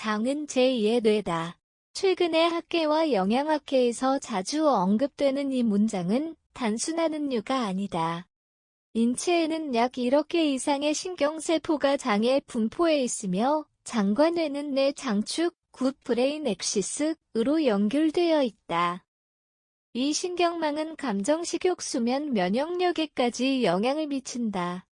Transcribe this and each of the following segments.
장은 제2의 뇌다. 최근에 학계와 영양학계에서 자주 언급되는 이 문장은 단순한 은유가 아니다. 인체에는 약 1억 개 이상의 신경세포가 장에 분포해 있으며 장과 뇌는 뇌 장축, 굿 브레인 엑시스으로 연결되어 있다. 이 신경망은 감정, 식욕, 수면, 면역력에까지 영향을 미친다.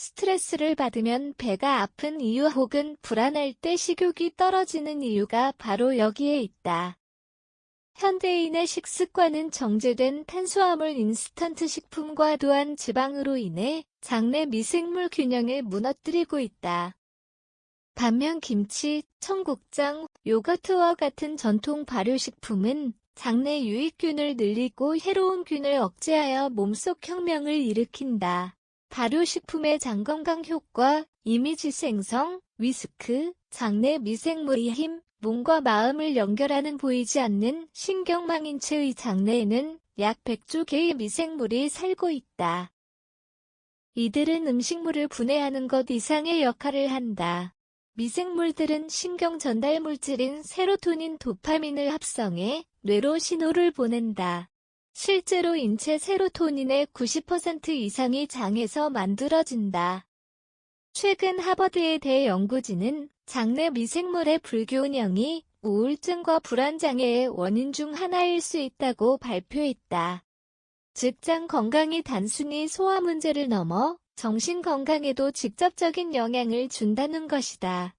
스트레스를 받으면 배가 아픈 이유 혹은 불안할 때 식욕이 떨어지는 이유가 바로 여기에 있다. 현대인의 식습관은 정제된 탄수화물 인스턴트 식품과 또한 지방으로 인해 장내 미생물 균형을 무너뜨리고 있다. 반면 김치, 청국장, 요거트와 같은 전통 발효식품은 장내 유익균을 늘리고 해로운 균을 억제하여 몸속 혁명을 일으킨다. 발효식품의 장건강 효과, 이미지 생성, 위스크, 장내 미생물의 힘, 몸과 마음을 연결하는 보이지 않는 신경망인체의 장내에는 약 100조 개의 미생물이 살고 있다. 이들은 음식물을 분해하는 것 이상의 역할을 한다. 미생물들은 신경 전달 물질인 세로토닌 도파민을 합성해 뇌로 신호를 보낸다. 실제로 인체 세로토닌의 90% 이상이 장에서 만들어진다. 최근 하버드의 대연구진은 장내 미생물의 불균형이 우울증과 불안장애의 원인 중 하나일 수 있다고 발표했다. 즉, 장 건강이 단순히 소화 문제를 넘어 정신 건강에도 직접적인 영향을 준다는 것이다.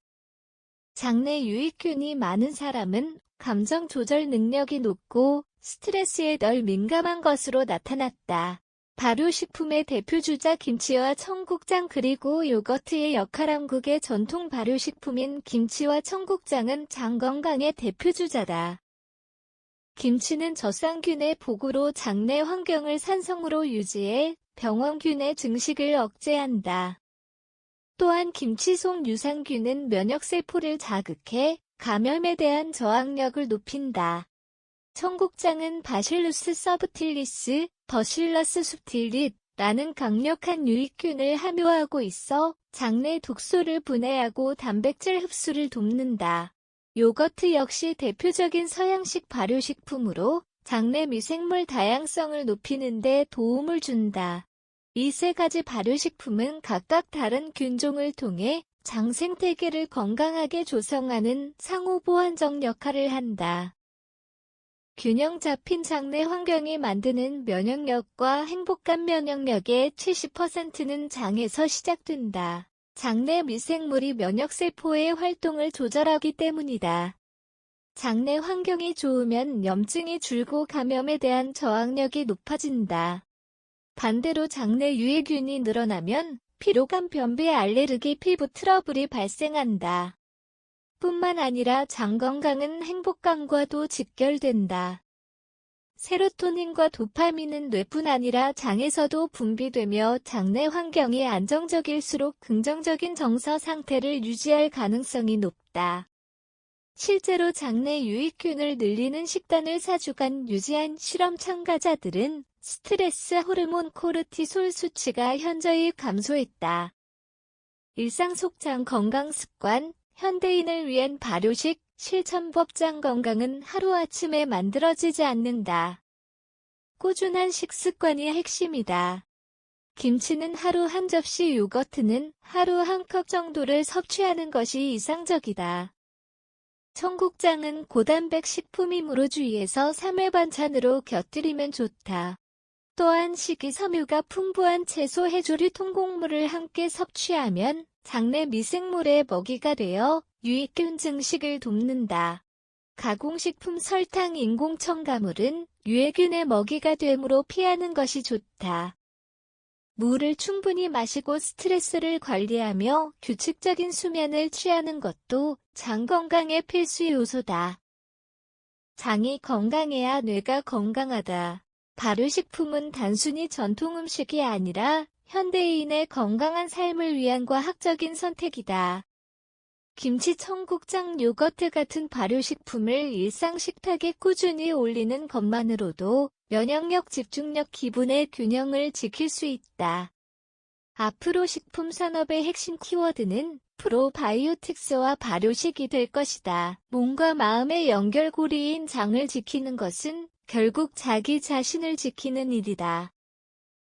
장내 유익균이 많은 사람은 감정 조절 능력이 높고 스트레스에 덜 민감한 것으로 나타났다. 발효식품의 대표주자 김치와 청국장 그리고 요거트의 역할 한국의 전통 발효식품인 김치와 청국장은 장 건강의 대표주자다. 김치는 젖산균의 복으로 장내 환경을 산성으로 유지해 병원균의 증식을 억제한다. 또한 김치 속 유산균은 면역세포를 자극해 감염에 대한 저항력을 높인다. 청국장은 바실루스 서브틸리스, 버실러스 subtilis 라는 강력한 유익균을 함유하고 있어 장내 독소를 분해하고 단백질 흡수를 돕는다. 요거트 역시 대표적인 서양식 발효식품으로 장내 미생물 다양성을 높이는 데 도움을 준다. 이 세 가지 발효식품은 각각 다른 균종을 통해 장 생태계를 건강하게 조성하는 상호보완적 역할을 한다. 균형 잡힌 장내 환경이 만드는 면역력과 행복한 면역력의 70%는 장에서 시작된다. 장내 미생물이 면역세포의 활동을 조절하기 때문이다. 장내 환경이 좋으면 염증이 줄고 감염에 대한 저항력이 높아진다. 반대로 장내 유해균이 늘어나면 피로감, 변비, 알레르기, 피부 트러블이 발생한다. 뿐만 아니라 장 건강은 행복감과도 직결된다. 세로토닌과 도파민은 뇌뿐 아니라 장에서도 분비되며 장내 환경이 안정적일수록 긍정적인 정서 상태를 유지할 가능성이 높다. 실제로 장내 유익균을 늘리는 식단을 4주간 유지한 실험 참가자들은 스트레스 호르몬 코르티솔 수치가 현저히 감소했다. 일상 속장 건강 습관, 현대인을 위한 발효식, 실천법장 건강은 하루아침에 만들어지지 않는다. 꾸준한 식습관이 핵심이다. 김치는 하루 한 접시 요거트는 하루 한 컵 정도를 섭취하는 것이 이상적이다. 청국장은 고단백 식품이므로 주의해서 3회 반찬으로 곁들이면 좋다. 또한 식이섬유가 풍부한 채소 해조류 통곡물을 함께 섭취하면 장내 미생물의 먹이가 되어 유익균 증식을 돕는다. 가공식품 설탕 인공 첨가물은 유해균의 먹이가 되므로 피하는 것이 좋다. 물을 충분히 마시고 스트레스를 관리하며 규칙적인 수면을 취하는 것도 장 건강의 필수 요소다. 장이 건강해야 뇌가 건강하다. 발효식품은 단순히 전통 음식이 아니라 현대인의 건강한 삶을 위한 과학적인 선택이다. 김치, 청국장, 요거트 같은 발효식품을 일상 식탁에 꾸준히 올리는 것만으로도 면역력, 집중력, 기분의 균형을 지킬 수 있다. 앞으로 식품 산업의 핵심 키워드는 앞으로 바이오틱스와 발효식이 될 것이다. 몸과 마음의 연결고리인 장을 지키는 것은 결국 자기 자신을 지키는 일이다.